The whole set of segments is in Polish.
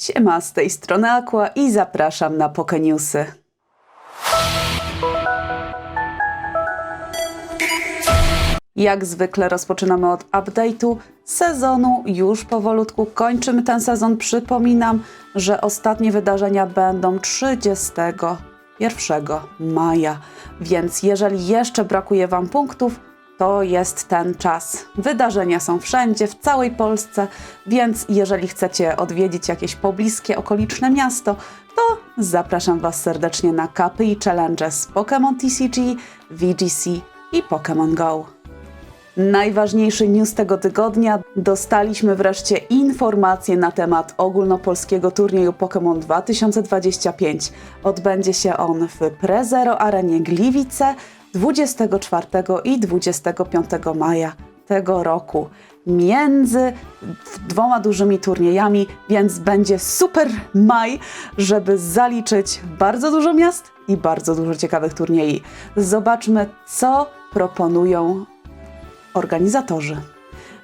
Siema, z tej strony Aqua i zapraszam na Pokeniusy. Jak zwykle rozpoczynamy od update'u sezonu. Już powolutku kończymy ten sezon. Przypominam, że ostatnie wydarzenia będą 31 maja. Więc jeżeli jeszcze brakuje Wam punktów, to jest ten czas. Wydarzenia są wszędzie, w całej Polsce, więc jeżeli chcecie odwiedzić jakieś pobliskie, okoliczne miasto, to zapraszam Was serdecznie na kapy i challenge z Pokémon TCG, VGC i Pokémon Go. Najważniejszy news tego tygodnia. Dostaliśmy wreszcie informacje na temat ogólnopolskiego turnieju Pokémon 2025. Odbędzie się on w Prezero Arenie Gliwice 24 i 25 maja tego roku. Między dwoma dużymi turniejami, więc będzie super maj, żeby zaliczyć bardzo dużo miast i bardzo dużo ciekawych turniejów. Zobaczmy, co proponują organizatorzy.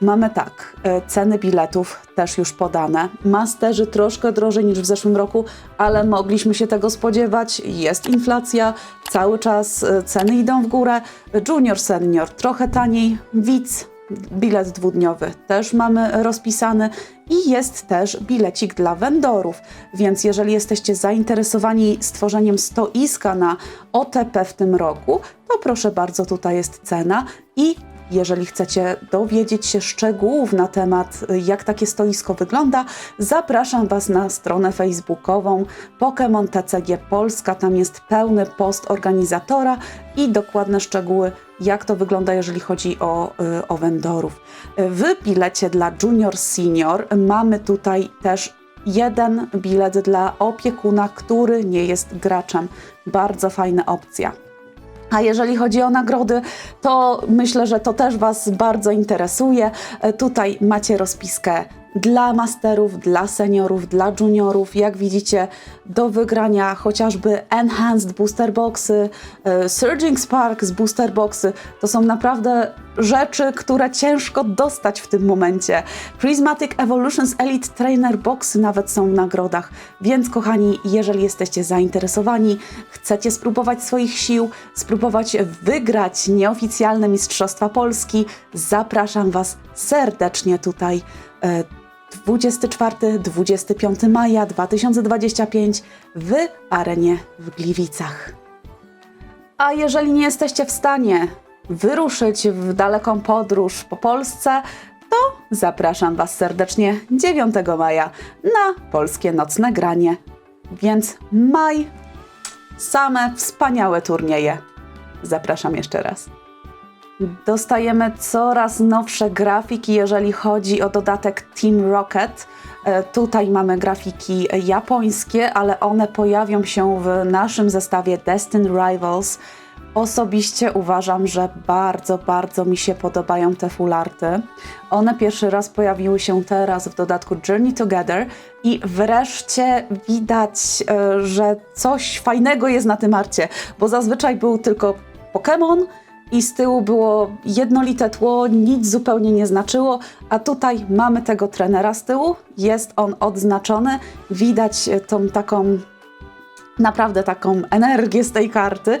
Mamy tak, ceny biletów też już podane. Masterzy troszkę drożej niż w zeszłym roku, ale mogliśmy się tego spodziewać. Jest inflacja, cały czas e, ceny idą w górę. Junior, senior trochę taniej, widz, bilet dwudniowy też mamy rozpisany i jest też bilecik dla vendorów. Więc jeżeli jesteście zainteresowani stworzeniem stoiska na OTP w tym roku, to proszę bardzo, tutaj jest cena i jeżeli chcecie dowiedzieć się szczegółów na temat, jak takie stoisko wygląda, zapraszam Was na stronę facebookową Pokémon TCG Polska. Tam jest pełny post organizatora i dokładne szczegóły, jak to wygląda, jeżeli chodzi o, y, o vendorów. W bilecie dla Junior Senior mamy tutaj też jeden bilet dla opiekuna, który nie jest graczem. Bardzo fajna opcja. A jeżeli chodzi o nagrody, to myślę, że to też Was bardzo interesuje. E, Tutaj macie rozpiskę dla masterów, dla seniorów, dla juniorów. Jak widzicie, do wygrania chociażby Enhanced Booster Boxy, e, Surging Spark z Booster Boxy. To są naprawdę rzeczy, które ciężko dostać w tym momencie. Prismatic Evolutions Elite Trainer Boxy nawet są w nagrodach. Więc kochani, jeżeli jesteście zainteresowani, chcecie spróbować swoich sił, spróbować wygrać nieoficjalne Mistrzostwa Polski, zapraszam Was serdecznie tutaj. e, 24-25 maja 2025 w arenie w Gliwicach. A jeżeli nie jesteście w stanie wyruszyć w daleką podróż po Polsce, to zapraszam Was serdecznie 9 maja na polskie nocne granie. Więc maj, same wspaniałe turnieje. Zapraszam jeszcze raz. Dostajemy coraz nowsze grafiki, jeżeli chodzi o dodatek Team Rocket. E, Tutaj mamy grafiki japońskie, ale one pojawią się w naszym zestawie Destin Rivals. Osobiście uważam, że bardzo, bardzo mi się podobają te fularty. One pierwszy raz pojawiły się teraz w dodatku Journey Together i wreszcie widać, e, że coś fajnego jest na tym arcie, bo zazwyczaj był tylko Pokémon, i z tyłu było jednolite tło, nic zupełnie nie znaczyło, a tutaj mamy tego trenera z tyłu, jest on odznaczony, widać tą taką, naprawdę taką energię z tej karty.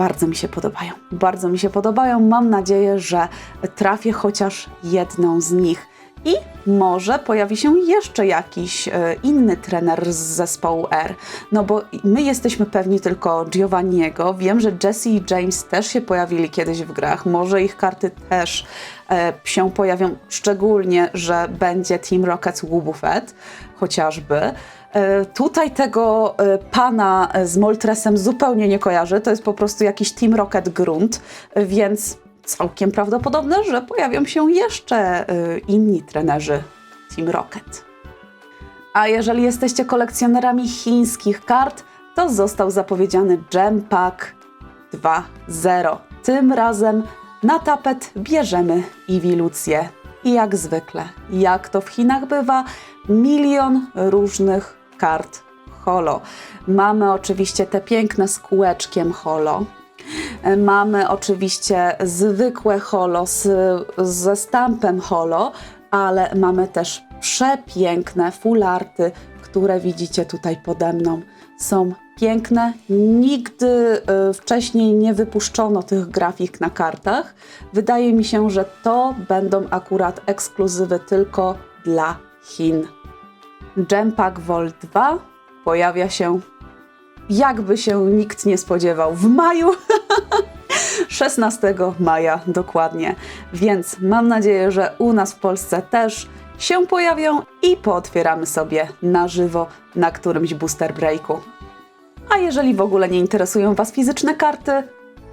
Bardzo mi się podobają, bardzo mi się podobają. Mam nadzieję, że trafię chociaż jedną z nich. I może pojawi się jeszcze jakiś e, inny trener z zespołu R. No bo my jesteśmy pewni tylko Giovanniego. Wiem, że Jesse i James też się pojawili kiedyś w grach. Może ich karty też e, się pojawią, szczególnie, że będzie Team Rockets Wubufet chociażby. E, Tutaj tego e, pana z Moltresem zupełnie nie kojarzę. To jest po prostu jakiś Team Rocket grunt, więc całkiem prawdopodobne, że pojawią się jeszcze y, inni trenerzy Team Rocket. A jeżeli jesteście kolekcjonerami chińskich kart, to został zapowiedziany Gem Pack 2.0. Tym razem na tapet bierzemy Ewilucję. I jak zwykle, jak to w Chinach bywa, milion różnych kart holo. Mamy oczywiście te piękne z kółeczkiem holo, Mamy oczywiście zwykłe holo z, ze stampem holo, ale mamy też przepiękne fularty, które widzicie tutaj pode mną. Są piękne. Nigdy y, wcześniej nie wypuszczono tych grafik na kartach. Wydaje mi się, że to będą akurat ekskluzywy tylko dla Chin. Gempak Vol 2 pojawia się jakby się nikt nie spodziewał w maju. 16 maja dokładnie. Więc mam nadzieję, że u nas w Polsce też się pojawią i pootwieramy sobie na żywo na którymś booster breaku. A jeżeli w ogóle nie interesują Was fizyczne karty,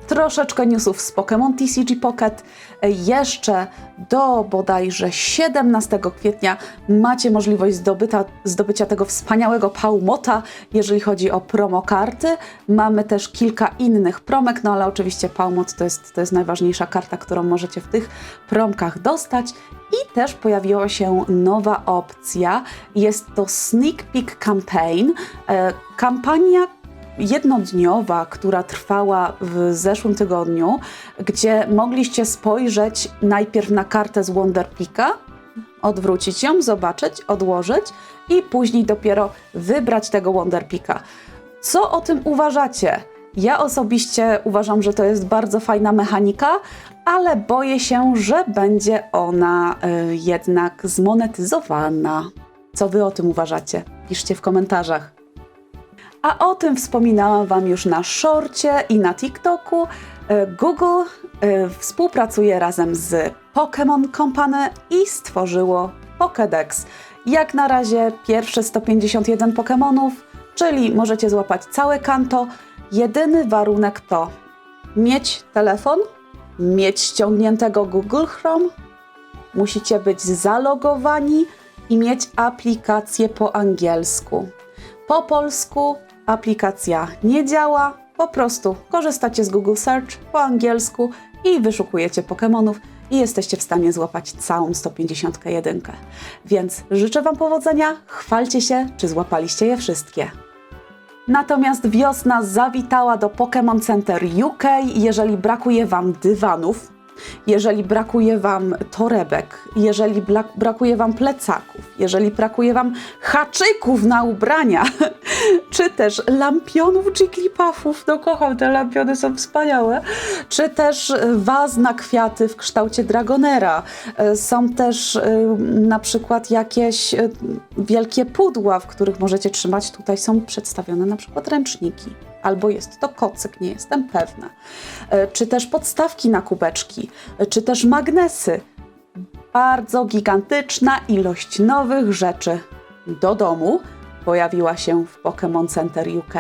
troszeczkę newsów z Pokémon TCG Pocket. Jeszcze do bodajże 17 kwietnia macie możliwość zdobyta, zdobycia tego wspaniałego Paumota, jeżeli chodzi o promo karty. Mamy też kilka innych promek, no ale oczywiście Paumot to jest, to jest najważniejsza karta, którą możecie w tych promkach dostać. I też pojawiła się nowa opcja. Jest to Sneak Peek Campaign. E, kampania, jednodniowa, która trwała w zeszłym tygodniu, gdzie mogliście spojrzeć najpierw na kartę z Wonderpika, odwrócić ją, zobaczyć, odłożyć i później dopiero wybrać tego Wonderpika. Co o tym uważacie? Ja osobiście uważam, że to jest bardzo fajna mechanika, ale boję się, że będzie ona y, jednak zmonetyzowana. Co wy o tym uważacie? Piszcie w komentarzach. A o tym wspominałam Wam już na szorcie i na TikToku. E, Google e, współpracuje razem z Pokémon Company i stworzyło Pokédex. Jak na razie pierwsze 151 Pokémonów, czyli możecie złapać całe kanto. Jedyny warunek to mieć telefon, mieć ściągniętego Google Chrome, musicie być zalogowani i mieć aplikację po angielsku. Po polsku aplikacja nie działa, po prostu korzystacie z Google Search po angielsku i wyszukujecie Pokémonów i jesteście w stanie złapać całą 151. Więc życzę Wam powodzenia, chwalcie się, czy złapaliście je wszystkie. Natomiast wiosna zawitała do Pokémon Center UK. Jeżeli brakuje Wam dywanów, jeżeli brakuje Wam torebek, jeżeli brakuje Wam plecaków, jeżeli brakuje Wam haczyków na ubrania, czy też lampionów Jigglypuffów, no kocham, te lampiony są wspaniałe, czy też waz na kwiaty w kształcie Dragonera. E, Są też e, na przykład jakieś e, wielkie pudła, w których możecie trzymać. Tutaj są przedstawione na przykład ręczniki. Albo jest to kocyk, nie jestem pewna. E, Czy też podstawki na kubeczki, e, czy też magnesy. Bardzo gigantyczna ilość nowych rzeczy do domu pojawiła się w Pokémon Center UK.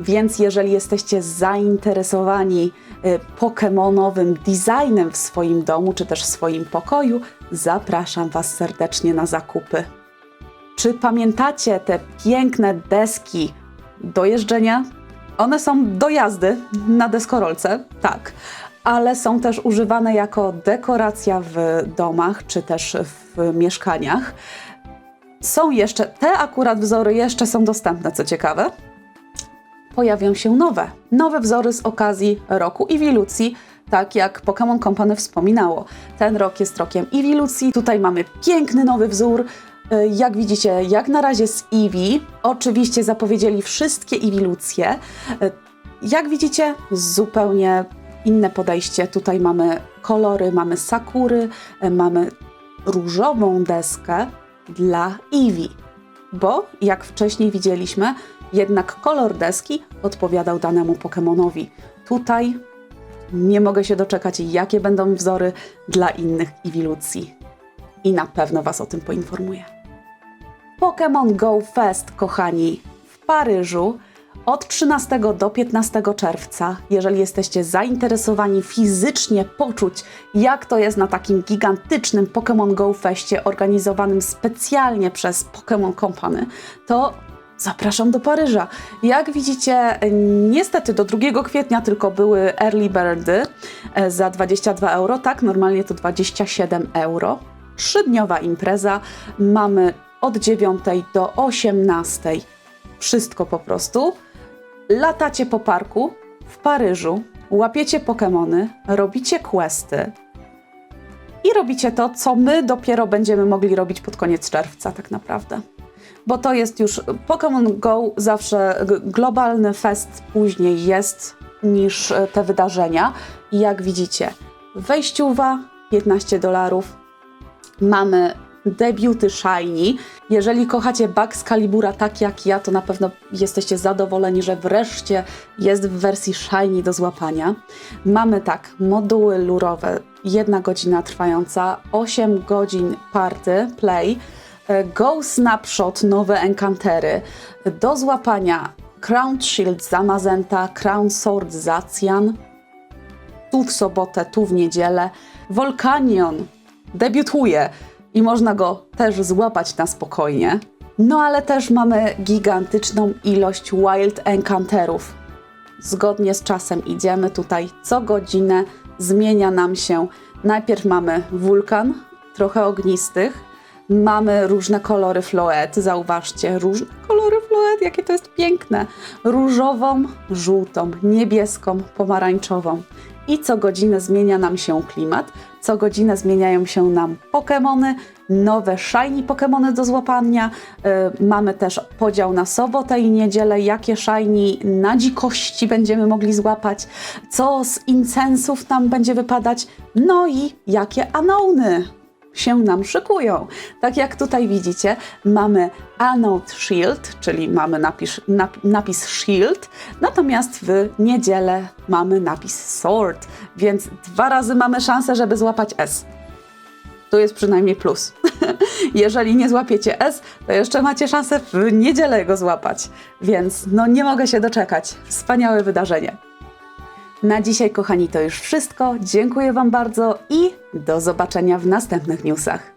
Więc jeżeli jesteście zainteresowani e, pokemonowym designem w swoim domu, czy też w swoim pokoju, zapraszam Was serdecznie na zakupy. Czy pamiętacie te piękne deski do jeżdżenia? One są do jazdy na deskorolce, tak, ale są też używane jako dekoracja w domach czy też w mieszkaniach. Są jeszcze, te akurat wzory jeszcze są dostępne, co ciekawe. Pojawią się nowe, nowe wzory z okazji roku Iwilucji, tak jak Pokémon Company wspominało. Ten rok jest rokiem Iwilucji, tutaj mamy piękny nowy wzór, Jak widzicie, jak na razie z Eevee. Oczywiście zapowiedzieli wszystkie Evilucje. Y, Jak widzicie, zupełnie inne podejście. Tutaj mamy kolory, mamy sakury, y, mamy różową deskę dla Eevee. Bo, jak wcześniej widzieliśmy, jednak kolor deski odpowiadał danemu Pokemonowi. Tutaj nie mogę się doczekać, jakie będą wzory dla innych Evilucji. I na pewno Was o tym poinformuję. Pokémon Go Fest, kochani, w Paryżu od 13 do 15 czerwca. Jeżeli jesteście zainteresowani fizycznie poczuć, jak to jest na takim gigantycznym Pokémon Go Festie organizowanym specjalnie przez Pokémon Company, to zapraszam do Paryża. Jak widzicie, niestety do 2 kwietnia tylko były early birdy e, za 22 euro, tak, normalnie to 27 euro. Trzydniowa impreza, mamy od 9 do 18. Wszystko po prostu. Latacie po parku w Paryżu, łapiecie Pokemony, robicie questy. i robicie to, co my dopiero będziemy mogli robić pod koniec czerwca, tak naprawdę. Bo to jest już Pokémon Go, zawsze globalny fest później jest niż e, te wydarzenia. I jak widzicie, wejściuwa 15 dolarów, mamy debiuty Shiny. Jeżeli kochacie Bugs Calibura tak jak ja, to na pewno jesteście zadowoleni, że wreszcie jest w wersji Shiny do złapania. Mamy tak, moduły lurowe, jedna godzina trwająca, 8 godzin party, play, e, Go Snapshot, nowe enkantery, do złapania Crown Shield za Mazenta, Crown Sword za Cyan, tu w sobotę, tu w niedzielę. Volcanion debiutuje i można go też złapać na spokojnie. No ale też mamy gigantyczną ilość Wild Encanterów. Zgodnie z czasem idziemy tutaj co godzinę, zmienia nam się. Najpierw mamy wulkan, trochę ognistych. Mamy różne kolory floet, zauważcie, różne kolory floet, jakie to jest piękne. Różową, żółtą, niebieską, pomarańczową. I co godzinę zmienia nam się klimat, co godzinę zmieniają się nam Pokémony, nowe shiny Pokémony do złapania. Y, mamy też podział na sobotę i niedzielę, jakie shiny na dzikości będziemy mogli złapać, co z incensów nam będzie wypadać, no i jakie anony się nam szykują. Tak jak tutaj widzicie, mamy Anode Shield, czyli mamy napis, nap, napis Shield, natomiast w niedzielę mamy napis Sword, więc dwa razy mamy szansę, żeby złapać S. To jest przynajmniej plus. Jeżeli nie złapiecie S, to jeszcze macie szansę w niedzielę go złapać. Więc no nie mogę się doczekać. Wspaniałe wydarzenie. Na dzisiaj, kochani, to już wszystko. Dziękuję Wam bardzo i do zobaczenia w następnych newsach.